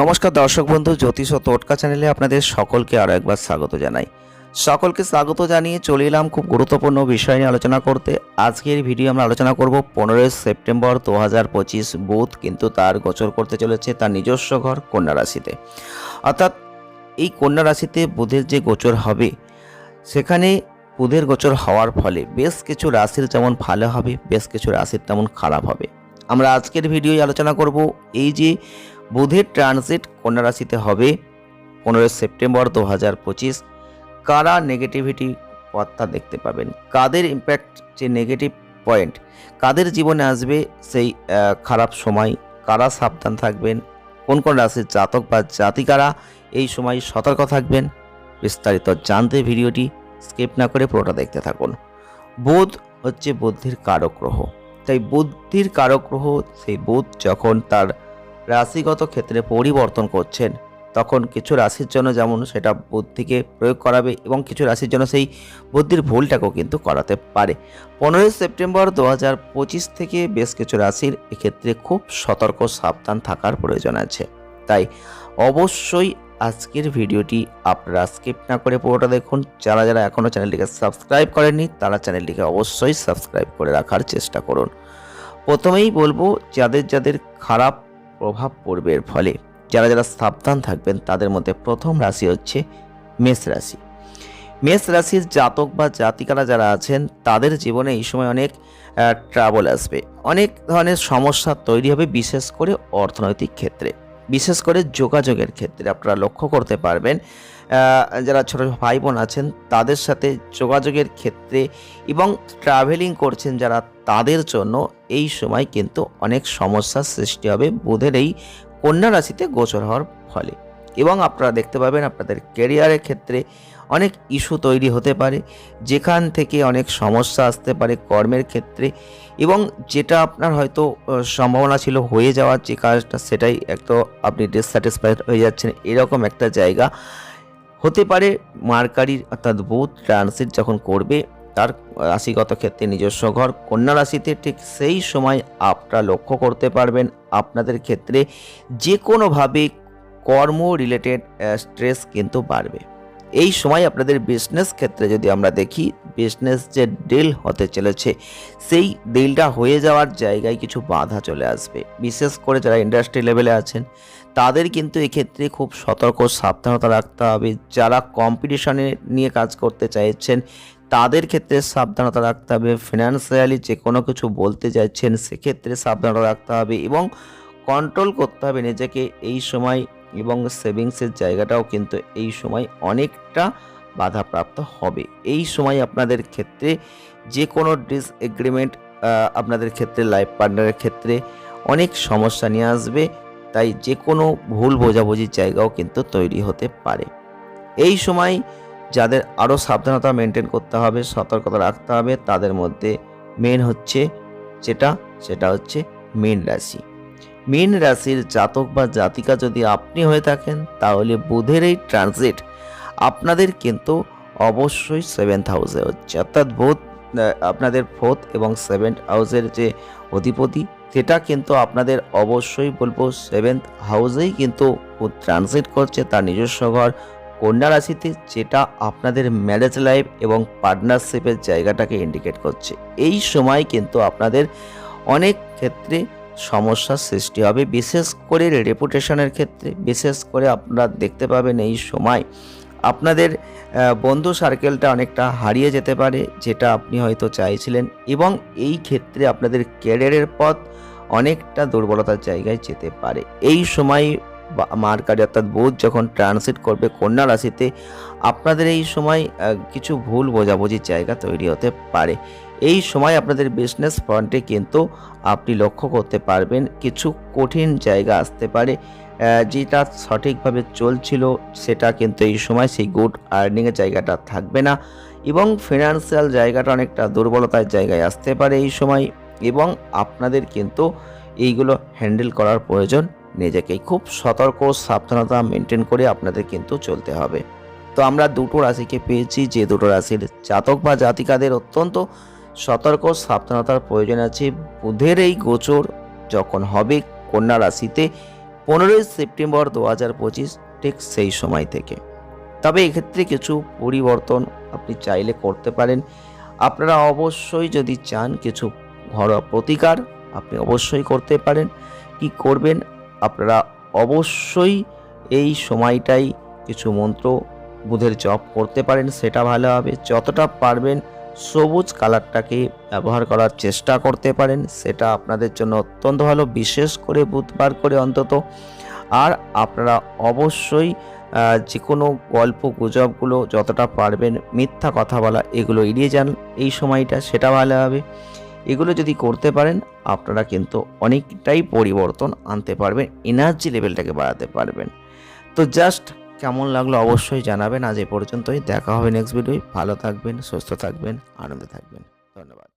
নমস্কার দর্শক বন্ধু, জ্যোতিষ ও চ্যানেলে আপনাদের সকলকে আরও একবার স্বাগত জানাই। সকলকে স্বাগত জানিয়ে চলে এলাম খুব গুরুত্বপূর্ণ বিষয় নিয়ে আলোচনা করতে। আজকের ভিডিও আমরা আলোচনা করব পনেরোই সেপ্টেম্বর দু হাজার পঁচিশ বুধ, কিন্তু তার গোচর করতে চলেছে তার নিজস্ব ঘর কন্যা রাশিতে। অর্থাৎ এই কন্যা রাশিতে বুধের যে গোচর হবে, সেখানে বুধের গোচর হওয়ার ফলে বেশ কিছু রাশির যেমন ভালো হবে, বেশ কিছু রাশির তেমন খারাপ হবে। আমরা আজকের ভিডিওয় আলোচনা করব এই যে বুধের ট্রানজিট কন্যা রাশিতে হবে? পনেরোই সেপ্টেম্বর দু হাজার পঁচিশ। কারা নেগেটিভিটি পথটা দেখতে পাবেন? কাদের ইম্প্যাক্ট যে নেগেটিভ পয়েন্ট কাদের জীবনে আসবে সেই খারাপ সময়? কারা সাবধান থাকবেন? কোন কোন রাশির জাতক বা জাতিকারা এই সময় সতর্ক থাকবেন? বিস্তারিত জানতে ভিডিওটি স্কিপ না করে পুরোটা দেখতে থাকুন। বোধ হচ্ছে বুদ্ধির কারক গ্রহ। তাই বুদ্ধির কারক গ্রহ, সেই বুধ যখন তার রাশিগত ক্ষেত্রে পরিবর্তন করছেন। তখন কিছু রাশির জন্য যেমন সেটা বুদ্ধিকে প্রয়োগ করাবে এবং কিছু রাশির জন্য সেই বুদ্ধির ভুলটাকেও কিন্তু করাতে পারে। পনেরোই সেপ্টেম্বর দু হাজার পঁচিশ থেকে বেশ কিছু রাশির এক্ষেত্রে খুব সতর্ক সাবধান থাকার প্রয়োজন আছে। তাই অবশ্যই আজকের ভিডিওটি আপনারা স্কিপ না করে পুরোটা দেখুন। যারা যারা এখনও চ্যানেলটিকে সাবস্ক্রাইব করেননি, তারা চ্যানেলটিকে অবশ্যই সাবস্ক্রাইব করে রাখার চেষ্টা করুন। প্রথমেই বলব, যাদের যাদের খারাপ প্রভাব পড়বে এর ফলে। যারা যারা সাবধান থাকবেন, তাদের মধ্যে প্রথম রাশি হচ্ছে মেষ রাশি। মেষ রাশির জাতক বা জাতিকারা যারা আছেন, তাদের জীবনে এই সময় অনেক ট্রাবল আসবে। অনেক ধরনের সমস্যা তৈরি হবে, বিশেষ করে অর্থনৈতিক ক্ষেত্রে। বিশেষ করে যোগাযোগের ক্ষেত্রে আপনারা লক্ষ্য করতে পারবেন যারা ছোটো ভাই বোন আছেন, তাদের সাথে যোগাযোগের ক্ষেত্রে এবং ট্রাভেলিং করছেন যারা, তাদের জন্য এই সময় কিন্তু অনেক সমস্যার সৃষ্টি হবে। বোধের এই কন্যা রাশিতে গোচর হওয়ার ফলে। এবং আপনারা দেখতে পাবেন আপনাদের ক্যারিয়ারের ক্ষেত্রে অনেক ইস্যু তৈরি হতে পারে, যেখান থেকে অনেক সমস্যা আসতে পারে কর্মের ক্ষেত্রে এবং যেটা আপনার হয়তো সম্ভাবনা ছিল হয়ে যাওয়ার যে কাজটা সেটাই একটু আপনি ডিসস্যাটিসফাইড হয়ে যাচ্ছেন, এরকম একটা জায়গা হতে পারে। মার্কারির অর্থাৎ বুধ ট্রানজিট যখন করবে, তার রাশিগত ক্ষেত্রে নিজস্ব ঘর, কন্যা রাশিতে ঠিক সেই সময় আপনারা লক্ষ্য করতে পারবেন, আপনাদের ক্ষেত্রে যে কোনোভাবে কর্ম রিলেটেড স্ট্রেস কিন্তু বাড়বে। এই সময় আপনাদের বিজনেস ক্ষেত্রে যদি আমরা দেখি বিজনেস যে ডিল হতে চলেছে, সেই ডিলটা হয়ে যাওয়ার জায়গায় কিছু বাধা চলে আসবে। বিশেষ করে যারা ইন্ডাস্ট্রি লেভেলে আছেন, তাদের কিন্তু এক্ষেত্রে খুব সতর্ক, সাবধানতা রাখতে হবে। যারা কম্পিটিশনে নিয়ে কাজ করতে চাইছেন, তাদের ক্ষেত্রে সাবধানতা রাখতে হবে। ফিনান্সিয়ালি যে কোনো কিছু বলতে চাইছেন সেক্ষেত্রে সাবধানতা রাখতে হবে এবং কন্ট্রোল করতে হবে নিজেকে। এই সময় এবং সেভিংসের জায়গাটাও কিন্তু এই সময় অনেকটা বাধাপ্রাপ্ত হবে। এই সময় আপনাদের ক্ষেত্রে যে কোনো ডিসএগ্রিমেন্ট আপনাদের ক্ষেত্রে লাইফ পার্টনারের ক্ষেত্রে অনেক সমস্যা নিয়ে আসবে, তাই যে কোনো ভুল বোঝাবুঝির জায়গাও কিন্তু তৈরি হতে পারে। এই সময় যাদের আরও সাবধানতা মেনটেন করতে হবে, সতর্কতা রাখতে হবে, তাদের মধ্যে মেন হচ্ছে যেটা, সেটা হচ্ছে মীন রাশি। মীন রাশির জাতক বা জাতিকা যদি আপনি হয়ে থাকেন, তাহলে বুধের এই ট্রানজিট আপনাদের কিন্তু অবশ্যই সেভেন্থ হাউসে হচ্ছে। অর্থাৎ বুধ আপনাদের ফোর্থ এবং সেভেন্থ হাউসের যে অধিপতি, সেটা কিন্তু আপনাদের অবশ্যই বলব সেভেন্থ হাউসেই কিন্তু ট্রানজিট করছে তার নিজস্ব ঘর। কন্যা রাশিতে যেটা আপনাদের ম্যারেজ লাইফ এবং পার্টনারশিপের জায়গাটাকে ইন্ডিকেট করছে। এই সময় কিন্তু আপনাদের অনেক ক্ষেত্রে সমস্যার সৃষ্টি হবে। বিশেষ করে রেপুটেশনের ক্ষেত্রে, বিশেষ করে আপনারা দেখতে পাবেন এই সময় আপনাদের বন্ধু সার্কেলটা অনেকটা হারিয়ে যেতে পারে, যেটা আপনি হয়তো চাইছিলেন এবং এই ক্ষেত্রে আপনাদের ক্যারিয়ারের পথ অনেকটা দুর্বলতার জায়গায় যেতে পারে। এই সময় মার্কারি অর্থাৎ বুধ যখন ট্রানজিট করবে কন্যা রাশিতে, আপনাদের এই সময় কিছু ভুল বোঝাবুঝির জায়গা তৈরি হতে পারে। এই সময় আপনাদের বিজনেস ফ্রন্টে কিন্তু আপনি লক্ষ্য করতে পারবেন কিছু কঠিন জায়গা আসতে পারে যেটা সঠিকভাবে চলছিল সেটা কিন্তু এই সময় সেই গুড আর্নিংয়ের জায়গাটা থাকবে না এবং ফিনান্সিয়াল জায়গাটা অনেকটা দুর্বলতার জায়গায় আসতে পারে এই সময় এবং আপনাদের কিন্তু এইগুলো হ্যান্ডেল করার প্রয়োজন নিজেকে। খুব সতর্ক, সাবধানতা মেনটেন করে আপনাদের কিন্তু চলতে হবে। তো আমরা দুটো রাশিকে পেয়েছি, যে দুটো রাশির জাতক বা জাতিকাদের অত্যন্ত সতর্ক, সাবধানতার প্রয়োজন আছে। বুধের এই গোচর যখন হবে কন্যা রাশিতে, পনেরোই সেপ্টেম্বর দু হাজার পঁচিশ, ঠিক সেই সময় থেকে। তবে এক্ষেত্রে কিছু পরিবর্তন আপনি চাইলে করতে পারেন। আপনারা অবশ্যই যদি চান কিছু ঘরোয়া প্রতিকার, আপনি অবশ্যই করতে পারেন। কি করবেন? আপনারা অবশ্যই এই সময়টাই কিছু মন্ত্র বুধের জপ করতে পারেন, সেটা ভালো হবে। যতটা পারবেন সবুজ কালারটাকে ব্যবহার করার চেষ্টা করতে পারেন। সেটা আপনাদের জন্য অত্যন্ত ভালো, বিশেষ করে বুধবার করে অন্তত। আর আপনারা অবশ্যই যে কোনো গল্প, গুজবগুলো যতটা পারবেন মিথ্যা কথা বলা, এগুলো এড়িয়ে যান। এই সময়টা সেটা ভালো হবে। এগুলো যদি করতে পারেন, আপনারা কিন্তু অনেকটাই পরিবর্তন আনতে পারবেন এনার্জি লেভেলটাকে বাড়াতে পারবেন। তো জাস্ট কেমন লাগল অবশ্যই জানাবেন। আজ এ পর্যন্তই। দেখা হবে নেক্সট ভিডিও ভালো থাকবেন, সুস্থ থাকবেন, আনন্দে থাকবেন। ধন্যবাদ।